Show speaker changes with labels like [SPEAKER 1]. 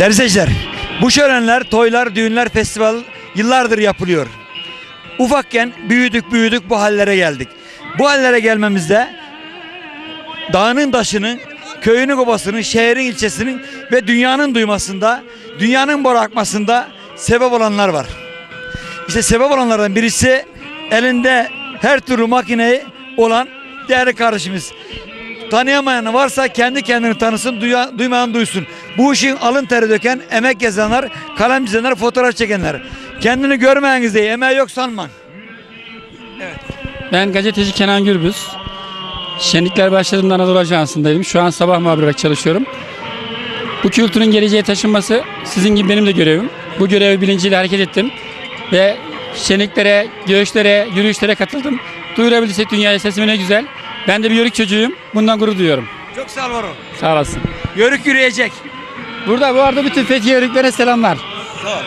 [SPEAKER 1] Değerli seyirciler, bu şölenler, toylar, düğünler, festival yıllardır yapılıyor. Ufakken büyüdük büyüdük bu hallere geldik. Bu hallere gelmemizde dağının taşının, köyünün obasının, şehrin ilçesinin ve dünyanın duymasında, dünyanın bırakmasında sebep olanlar var. İşte sebep olanlardan birisi elinde her türlü makineyi olan değerli kardeşimiz. Tanıyamayan varsa kendi kendini tanısın, duymayan duysun. Bu işin alın teri döken, emek yazanlar, kalem çizenler, fotoğraf çekenler. Kendini görmeyeniz diye emeği yok sanman.
[SPEAKER 2] Ben gazeteci Kenan Gürbüz. Şenlikler başladığında Anadolu Ajansı'ndaydım. Şu an sabah muhabir olarak çalışıyorum. Bu kültürün geleceğe taşınması sizin gibi benim de görevim. Bu görevi bilinciyle hareket ettim. Ve şenliklere, görüşlere, yürüyüşlere katıldım. Duyurabilirsek dünyaya sesimi ne güzel. Ben de bir yörük çocuğuyum. Bundan gurur duyuyorum.
[SPEAKER 1] Çok sağ ol Varo.
[SPEAKER 2] Sağ olasın.
[SPEAKER 1] Yörük yürüyecek.
[SPEAKER 2] Burada bu arada bütün Fethiye yörüklerine selamlar.
[SPEAKER 1] Sağ ol.